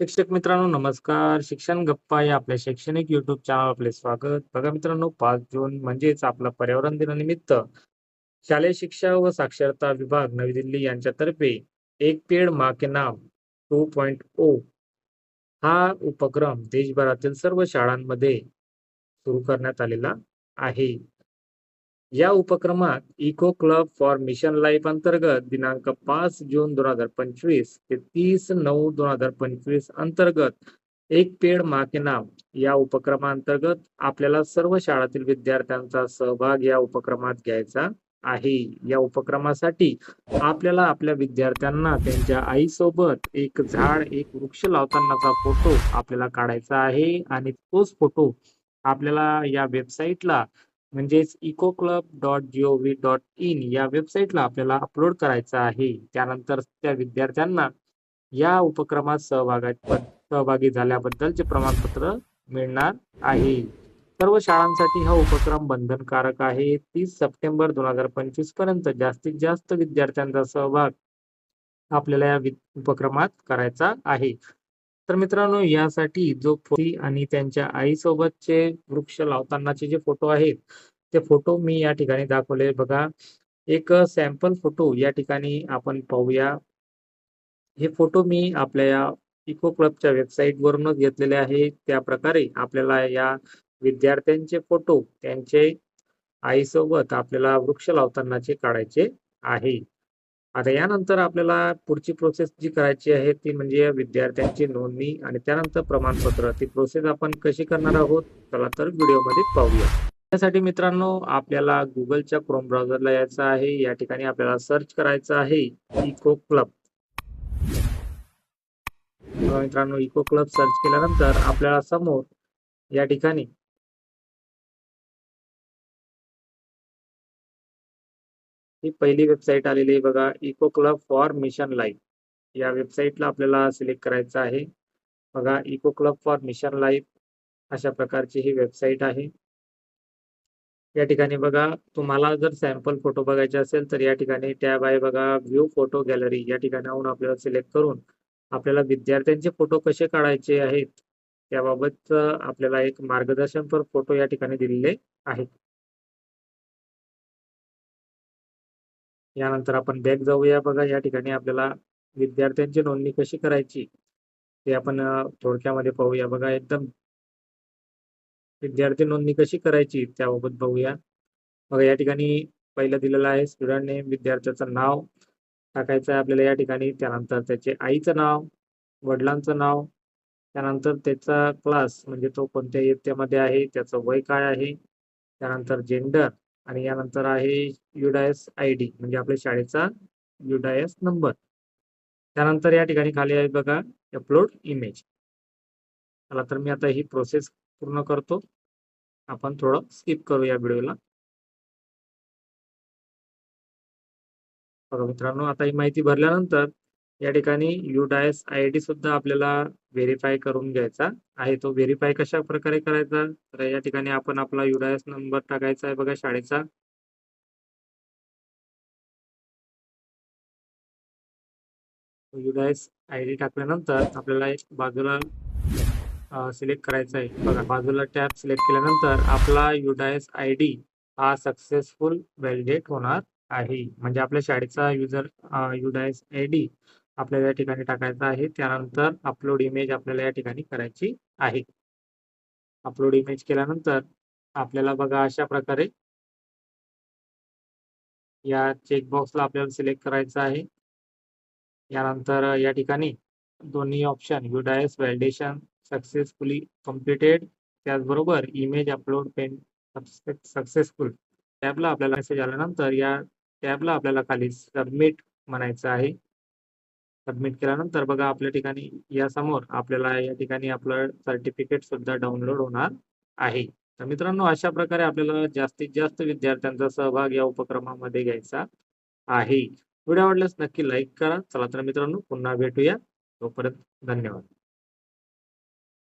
शिक्षक मित्रांनो नमस्कार. शिक्षण गप्पा या आपल्या शैक्षणिक युट्यूब चॅनल आपले स्वागत. बघा मित्रांनो पाच जून म्हणजेच आपला पर्यावरण दिनानिमित्त शालेय शिक्षा व साक्षरता विभाग नवी दिल्ली यांच्यातर्फे एक पेड मा के नाम टू पॉइंट ओ हा उपक्रम देशभरातील सर्व शाळांमध्ये सुरू करण्यात आलेला आहे. या उपक्रमात eco club for mission life अंतर्गत दिनांक पाच जून दोन हजार पंचवीस ते तीस नऊ दोन हजार पंचवीस अंतर्गत एक पेड मा के नाम या उपक्रमांतर्गत आपल्याला सर्व शाळातील विद्यार्थ्यांचा सहभाग या उपक्रमात घ्यायचा आहे. या उपक्रमासाठी आपल्याला आपल्या विद्यार्थ्यांना त्यांच्या आईसोबत एक झाड एक वृक्ष लावतानाचा फोटो आपल्याला काढायचा आहे आणि तोच फोटो आपल्याला या वेबसाईटला म्हणजेच eco club dot G O V dot in या वेबसाईटला आपल्याला अपलोड करायचा आहे. त्यानंतर त्या विद्यार्थ्यांना या उपक्रमात सहभागा सहभागी झाल्याबद्दलचे प्रमाणपत्र मिळणार आहे. सर्व शाळांसाठी हा उपक्रम बंधनकारक आहे. तीस सप्टेंबर दोन हजार पंचवीसपर्यंत जास्तीत जास्त विद्यार्थ्यांचा सहभाग आपल्याला या उपक्रमात करायचा आहे. तर मित्रांनो यासाठी जो फोटी आणि त्यांच्या आईसोबतचे वृक्ष लावतानाचे जे फोटो आहेत ते फोटो मी या ठिकाणी दाखवले. बघा एक सॅम्पल फोटो या ठिकाणी आपण पाहूया. हे फोटो मी आपल्या या इको क्लबच्या वेबसाईट वरूनच घेतलेले आहे. त्या प्रकारे आपल्याला या विद्यार्थ्यांचे फोटो त्यांचे आईसोबत आपल्याला वृक्ष लावतानाचे काढायचे आहे. आता यानंतर आपल्याला पुढची प्रोसेस जी करायची आहे ती म्हणजे विद्यार्थ्यांची नोंदणी आणि त्यानंतर प्रमाणपत्र. ती प्रोसेस आपण कशी करणार आहोत? चला तर व्हिडिओमध्ये पाहूया. त्यासाठी मित्रांनो आपल्याला गुगलच्या क्रोम ब्राउझरला यायचं आहे. या ठिकाणी आपल्याला सर्च करायचं आहे इको क्लब मित्रांनो इको क्लब सर्च केल्यानंतर आपल्याला समोर या ठिकाणी ही पहिली वेबसाईट आलेली आहे बघा eco club for mission life या वेबसाईटला आपल्याला सिलेक्ट करायचं आहे. बघा eco club for mission life अशा प्रकारची ही वेबसाईट आहे. या ठिकाणी बघा तुम्हाला जर सॅम्पल फोटो बघायचे असेल तर या ठिकाणी टॅब आहे बघा व्ह्यू फोटो गॅलरी या ठिकाणी आपल्याला सिलेक्ट करून आपल्याला विद्यार्थ्यांचे फोटो कसे काढायचे आहेत त्याबाबत आपल्याला एक मार्गदर्शनपर फोटो या ठिकाणी दिलेले आहेत. यानंतर आपण बॅक जाऊया. बघा या ठिकाणी आपल्याला विद्यार्थ्यांची नोंदणी कशी करायची ते आपण थोडक्यामध्ये पाहूया. बघा एकदम विद्यार्थी नोंदणी कशी करायची त्याबाबत बघूया. बघा या ठिकाणी पहिलं दिलेलं आहे स्टुडंट नेम विद्यार्थ्याचं नाव टाकायचं आहे आपल्याला या ठिकाणी. त्यानंतर त्याचे आईचं नाव वडिलांचं नाव त्यानंतर त्याचा क्लास म्हणजे तो कोणत्या इयत्तेमध्ये आहे त्याचं वय काय आहे त्यानंतर जेंडर आणि यानंतर आहे युडायस आय डी म्हणजे आपल्या शाळेचा युडायस नंबर त्यानंतर या ठिकाणी खाली आहे बघा अपलोड इमेज चला तर मी आता ही प्रोसेस पूर्ण करतो. आपण थोडं स्किप करू या व्हिडिओला बघा मित्रांनो आता ही माहिती भरल्यानंतर या ठिकाणी युडायस आय डी सुद्धा आपल्याला व्हेरीफाय करून घ्यायचा आहे. तो व्हेरीफाय कशा प्रकारे करायचा? तर या ठिकाणी आपण आपला युडायस नंबर टाकायचा आहे बघा शाळेचा. युडायस आय डी टाकल्यानंतर आपल्याला एक बाजूला सिलेक्ट करायचा आहे. बघा बाजूला टॅब सिलेक्ट केल्यानंतर आपला युडायस आय डी हा सक्सेसफुल व्हॅलिडेट होणार आहे. म्हणजे आपल्या शाळेचा युजर युडायस आय डी आपल्याला या ठिकाणी टाकायचा आहे. त्यानंतर अपलोड इमेज आपल्याला या ठिकाणी करायची आहे. अपलोड इमेज केल्यानंतर आपल्याला बघा अशा प्रकारे या चेकबॉक्सला आपल्याला सिलेक्ट करायचं आहे. यानंतर या ठिकाणी दोन्ही option UDISE validation successfully completed त्याचबरोबर इमेज अपलोड पेन सक्सेसफुल टॅबला आपल्याला मेसेज आल्यानंतर या टॅबला आपल्याला खाली सबमिट म्हणायचं आहे. सबमिट केल्यानंतर बघा आपल्या ठिकाणी या समोर आपल्याला या ठिकाणी आपलं सर्टिफिकेट सुद्धा डाउनलोड होणार आहे. तर मित्रांनो अशा प्रकारे आपल्याला जास्तीत जास्त विद्यार्थ्यांचा सहभाग या उपक्रमामध्ये घ्यायचा आहे. व्हिडिओ आवडल्यास नक्की लाईक करा. चला तर मित्रांनो पुन्हा भेटूया. तोपर्यंत धन्यवाद.